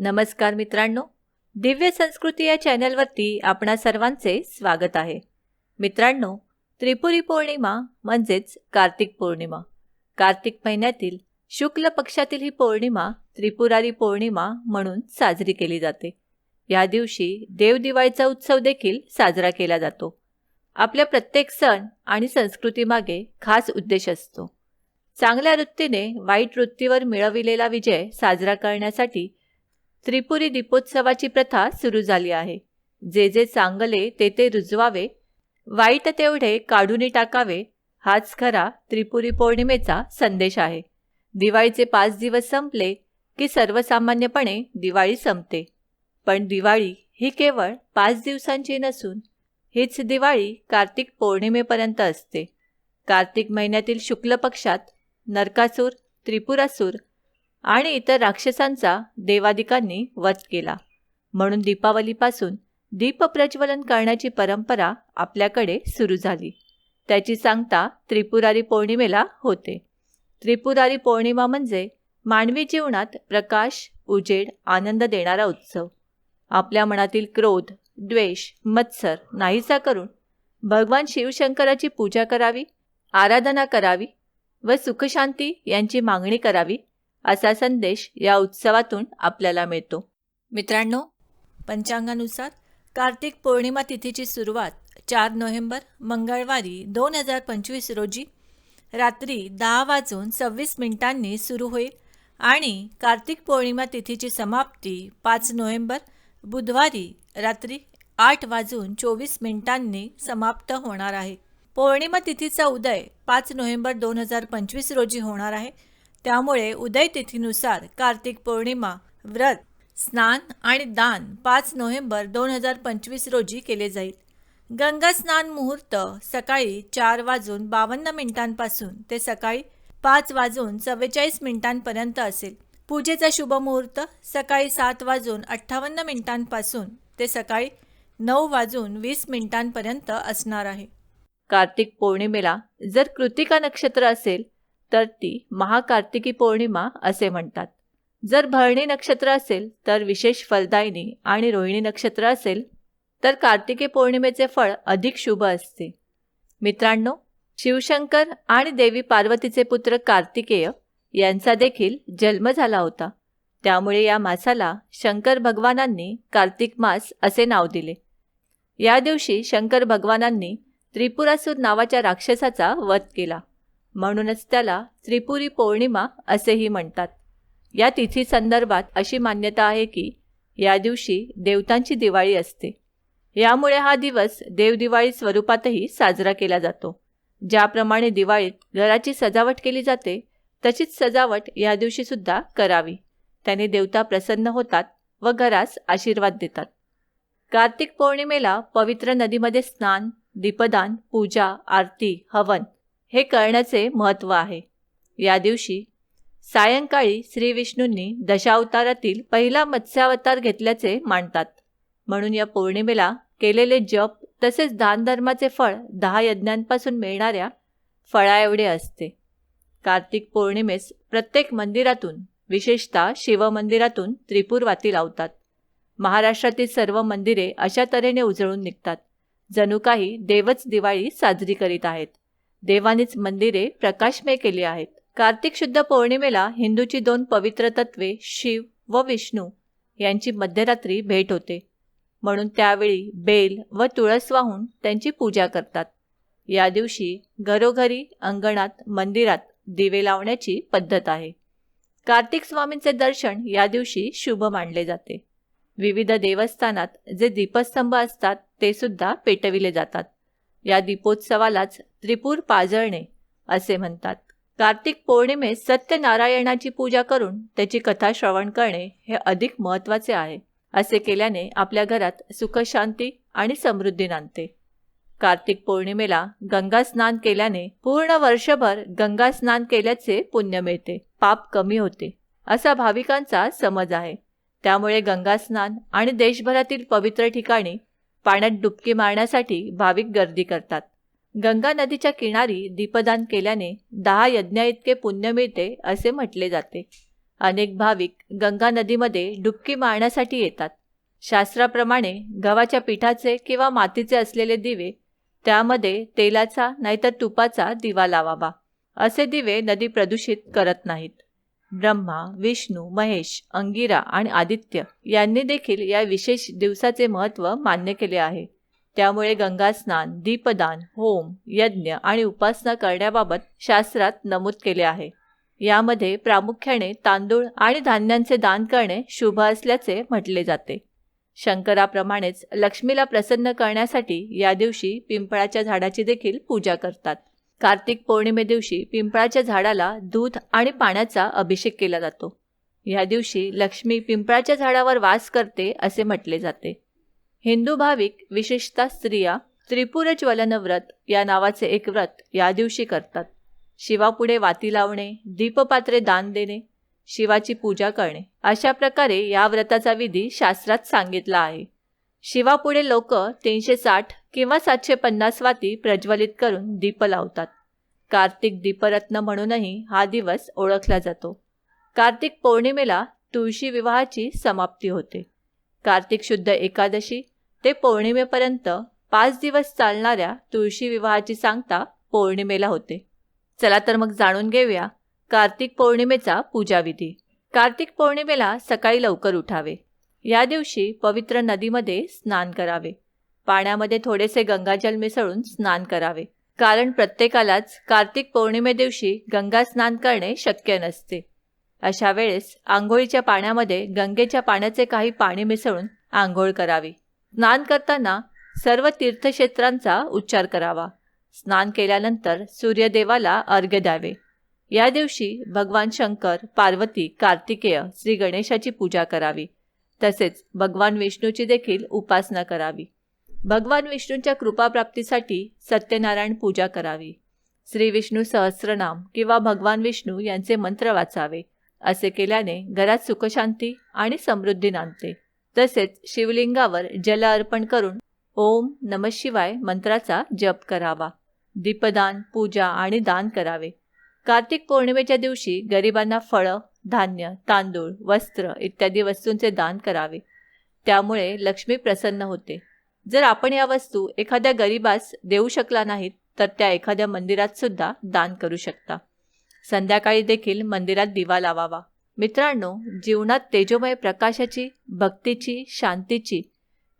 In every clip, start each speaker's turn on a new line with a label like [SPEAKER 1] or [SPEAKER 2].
[SPEAKER 1] नमस्कार मित्रांनो दिव्य संस्कृती या चॅनलवरती आपणा सर्वांचे स्वागत आहे. मित्रांनो त्रिपुरी पौर्णिमा म्हणजेच कार्तिक पौर्णिमा. कार्तिक महिन्यातील शुक्ल पक्षातील ही पौर्णिमा त्रिपुरारी पौर्णिमा म्हणून साजरी केली जाते. या दिवशी देवदिवाळीचा उत्सव देखील साजरा केला जातो. आपल्या प्रत्येक सण आणि संस्कृतीमागे खास उद्देश असतो. चांगल्या वृत्तीने वाईट वृत्तीवर मिळविलेला विजय साजरा करण्यासाठी त्रिपुरी दीपोत्सवाची प्रथा सुरू झाली आहे. जे जे चांगले ते ते रुजवावे वाईट तेवढे काढून टाकावे हाच खरा त्रिपुरी पौर्णिमेचा संदेश आहे. दिवाळीचे पाच दिवस संपले की सर्वसामान्यपणे दिवाळी संपते. पण दिवाळी ही केवळ पाच दिवसांची नसून हीच दिवाळी कार्तिक पौर्णिमेपर्यंत असते. कार्तिक महिन्यातील शुक्ल पक्षात नरकासूर त्रिपुरासूर आणि इतर राक्षसांचा देवादिकांनी वध केला. म्हणून दीपावलीपासून दीपप्रज्वलन करण्याची परंपरा आपल्याकडे सुरू झाली. त्याची सांगता त्रिपुरारी पौर्णिमेला होते. त्रिपुरारी पौर्णिमा म्हणजे मानवी जीवनात प्रकाश उजेड आनंद देणारा उत्सव. आपल्या मनातील क्रोध द्वेष मत्सर नाहीसा करून भगवान शिवशंकराची पूजा करावी आराधना करावी व सुखशांती यांची मागणी करावी असा संदेश या उत्सवातून आपल्याला मिळतो. मित्रांनो पंचांगानुसार कार्तिक पौर्णिमा तिथीची सुरुवात चार नोव्हेंबर मंगळवारी दोन हजार पंचवीस रोजी रात्री दहा वाजून सव्वीस मिनिटांनी सुरू होईल आणि कार्तिक पौर्णिमा तिथीची समाप्ती पाच नोव्हेंबर बुधवारी रात्री आठ वाजून चोवीस मिनिटांनी समाप्त होणार आहे. पौर्णिमा तिथीचा उदय पाच नोव्हेंबर दोन हजार पंचवीस रोजी होणार आहे. त्यामुळे उदय तिथीनुसार कार्तिक पौर्णिमा व्रत स्नान आणि दान पाच नोव्हेंबर दोन हजार पंचवीस रोजी केले जाईल. गंगा स्नान मुहूर्त सकाळी चार वाजून बावन्न मिनिटांपासून ते सकाळी पाच वाजून चव्वेचाळीस मिनिटांपर्यंत असेल. पूजेचा शुभ मुहूर्त सकाळी सात वाजून अठ्ठावन्न मिनिटांपासून ते सकाळी नऊ वाजून वीस मिनिटांपर्यंत असणार आहे. कार्तिक पौर्णिमेला जर कृतिका नक्षत्र असेल तर ती महाकार्तिकी पौर्णिमा असे म्हणतात. जर भरणी नक्षत्र असेल तर विशेष फलदायिनी आणि रोहिणी नक्षत्र असेल तर कार्तिकी पौर्णिमेचे फळ अधिक शुभ असते. मित्रांनो शिवशंकर आणि देवी पार्वतीचे पुत्र कार्तिकेय यांचा देखील जन्म झाला होता. त्यामुळे या मासाला शंकर भगवानांनी कार्तिक मास असे नाव दिले. या दिवशी शंकर भगवानांनी त्रिपुरासूर नावाच्या राक्षसाचा वध केला. म्हणूनच त्याला त्रिपुरी पौर्णिमा असेही म्हणतात. या तिथी संदर्भात अशी मान्यता आहे की या दिवशी देवतांची दिवाळी असते. यामुळे हा दिवस देवदिवाळी स्वरूपातही साजरा केला जातो. ज्याप्रमाणे दिवाळीत घराची सजावट केली जाते तशीच सजावट या दिवशीसुद्धा करावी. त्याने देवता प्रसन्न होतात व घरास आशीर्वाद देतात. कार्तिक पौर्णिमेला पवित्र नदीमध्ये स्नान दीपदान पूजा आरती हवन हे करण्याचे महत्त्व आहे. या दिवशी सायंकाळी श्री विष्णूंनी दशावतारातील पहिला मत्स्यावतार घेतल्याचे मानतात म्हणून या पौर्णिमेला केलेले जप तसेच दानधर्माचे फळ दहा यज्ञांपासून मिळणाऱ्या फळाएवढे असते. कार्तिक पौर्णिमेस प्रत्येक मंदिरातून विशेषतः शिवमंदिरातून त्रिपुरवाती लावतात. महाराष्ट्रातील सर्व मंदिरे अशा तऱ्हेने उजळून निघतात. जणू काही देवच दिवाळी साजरी करीत आहेत. देवानीच मंदिरे प्रकाशमय केली आहेत. कार्तिक शुद्ध पौर्णिमेला हिंदूची दोन पवित्र तत्वे शिव व विष्णू यांची मध्यरात्री भेट होते. म्हणून त्यावेळी बेल व तुळस वाहून त्यांची पूजा करतात. या दिवशी घरोघरी अंगणात मंदिरात दिवे लावण्याची पद्धत आहे. कार्तिक स्वामींचे दर्शन या दिवशी शुभ मानले जाते. विविध देवस्थानात जे दीपस्तंभ असतात ते सुद्धा पेटविले जातात. या दीपोत्सवालाच त्रिपूर पाजळणे असे म्हणतात. कार्तिक पौर्णिमेस सत्यनारायणाची पूजा करून त्याची कथा श्रवण करणे हे अधिक महत्त्वाचे आहे असे केल्याने आपल्या घरात सुखशांती आणि समृद्धी नांदते. कार्तिक पौर्णिमेला गंगा स्नान केल्याने पूर्ण वर्षभर गंगा स्नान केल्याचे पुण्य मिळते पाप कमी होते असा भाविकांचा समज आहे. त्यामुळे गंगा स्नान आणि देशभरातील पवित्र ठिकाणी पाण्यात डुबकी मारण्यासाठी भाविक गर्दी करतात. गंगा नदीच्या किनारी दीपदान केल्याने दहा यज्ञा इतके पुण्य मिळते असे म्हटले जाते. अनेक भाविक गंगा नदीमध्ये डुबकी मारण्यासाठी येतात. शास्त्राप्रमाणे गव्हाच्या पिठाचे किंवा मातीचे असलेले दिवे त्यामध्ये तेलाचा नाहीतर तुपाचा दिवा लावावा. असे दिवे नदी प्रदूषित करत नाहीत. ब्रह्मा विष्णू महेश अंगिरा आणि आदित्य यांनी देखील या विशेष दिवसाचे महत्त्व मान्य केले आहे. त्यामुळे गंगास्नान दीपदान होम यज्ञ आणि उपासना करण्याबाबत शास्त्रात नमूद केले आहे. यामध्ये प्रामुख्याने तांदूळ आणि धान्यांचे दान करणे शुभ असल्याचे म्हटले जाते. शंकराप्रमाणेच लक्ष्मीला प्रसन्न करण्यासाठी या दिवशी पिंपळाच्या झाडाची देखील पूजा करतात. कार्तिक पौर्णिमे दिवशी पिंपळाच्या झाडाला दूध आणि पाण्याचा अभिषेक केला जातो. या दिवशी लक्ष्मी पिंपळाच्या झाडावर वास करते असे म्हटले जाते. हिंदू भाविक विशेषतः स्त्रिया त्रिपुर ज्वलन व्रत या नावाचे एक व्रत या दिवशी करतात. शिवापुढे वाती लावणे दीपपात्रे दान देणे शिवाची पूजा करणे अशा प्रकारे या व्रताचा विधी शास्त्रात सांगितला आहे. शिवापुढे लोक तीनशे साठ किंवा सातशे पन्नास वाती प्रज्वलित करून दीप लावतात. कार्तिक दीपरत्न म्हणूनही हा दिवस ओळखला जातो. कार्तिक पौर्णिमेला तुळशी विवाहाची समाप्ती होते. कार्तिक शुद्ध एकादशी ते पौर्णिमेपर्यंत पाच दिवस चालणाऱ्या तुळशी विवाहाची सांगता पौर्णिमेला होते. चला तर मग जाणून घेऊया कार्तिक पौर्णिमेचा पूजाविधी. कार्तिक पौर्णिमेला सकाळी लवकर उठावे. या दिवशी पवित्र नदीमध्ये स्नान करावे. पाण्यामध्ये थोडेसे गंगाजल मिसळून स्नान करावे. कारण प्रत्येकालाच कार्तिक पौर्णिमे दिवशी गंगा स्नान करणे शक्य नसते. अशा वेळेस आंघोळीच्या पाण्यामध्ये गंगेच्या पाण्याचे काही पाणी मिसळून आंघोळ करावी. स्नान करताना सर्व तीर्थक्षेत्रांचा उच्चार करावा. स्नान केल्यानंतर सूर्यदेवाला अर्घ्य द्यावे. या दिवशी भगवान शंकर पार्वती कार्तिकेय श्री गणेशाची पूजा करावी. तसेच भगवान विष्णूची देखील उपासना करावी. भगवान विष्णूंच्या कृपाप्राप्तीसाठी सत्यनारायण पूजा करावी. श्री विष्णू सहस्रनाम किंवा भगवान विष्णू यांचे मंत्र वाचावे असे केल्याने घरात सुखशांती आणि समृद्धी नांदते. तसेच शिवलिंगावर जल अर्पण करून ओम नम शिवाय मंत्राचा जप करावा. दीपदान पूजा आणि दान करावे. कार्तिक पौर्णिमेच्या दिवशी गरिबांना फळं धान्य तांदूळ वस्त्र इत्यादी वस्तूंचे दान करावे. त्यामुळे लक्ष्मी प्रसन्न होते. जर आपण या वस्तू एखाद्या गरिबास देऊ शकला नाहीत तर त्या एखाद्या मंदिरात सुद्धा दान करू शकता. संध्याकाळी देखील मंदिरात दिवा लावावा. मित्रांनो जीवनात तेजोमय प्रकाशाची भक्तीची शांतीची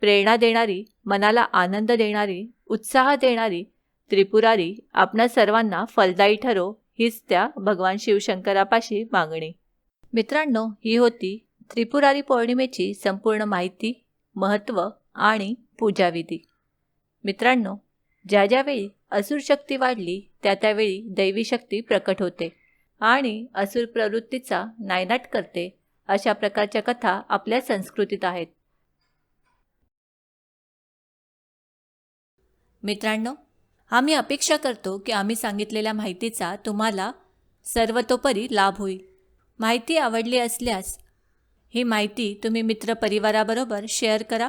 [SPEAKER 1] प्रेरणा देणारी मनाला आनंद देणारी उत्साह देणारी त्रिपुरारी आपणा सर्वांना फलदायी ठरो हीच त्या भगवान शिवशंकरापाशी मागणी. मित्रांनो ही होती त्रिपुरारी पौर्णिमेची संपूर्ण माहिती महत्त्व आणि पूजाविधी. मित्रांनो ज्या ज्यावेळी असुर शक्ती वाढली त्या त्यावेळी दैवी शक्ती प्रकट होते आणि असुर प्रवृत्तीचा नायनाट करते अशा प्रकारच्या कथा आपल्या संस्कृतीत आहेत. मित्रांनो आम्ही अपेक्षा करतो की आम्ही सांगितलेल्या माहितीचा तुम्हाला सर्वतोपरी लाभ होईल. माहिती आवडली असल्यास ही माहिती तुम्ही मित्रपरिवाराबरोबर शेअर करा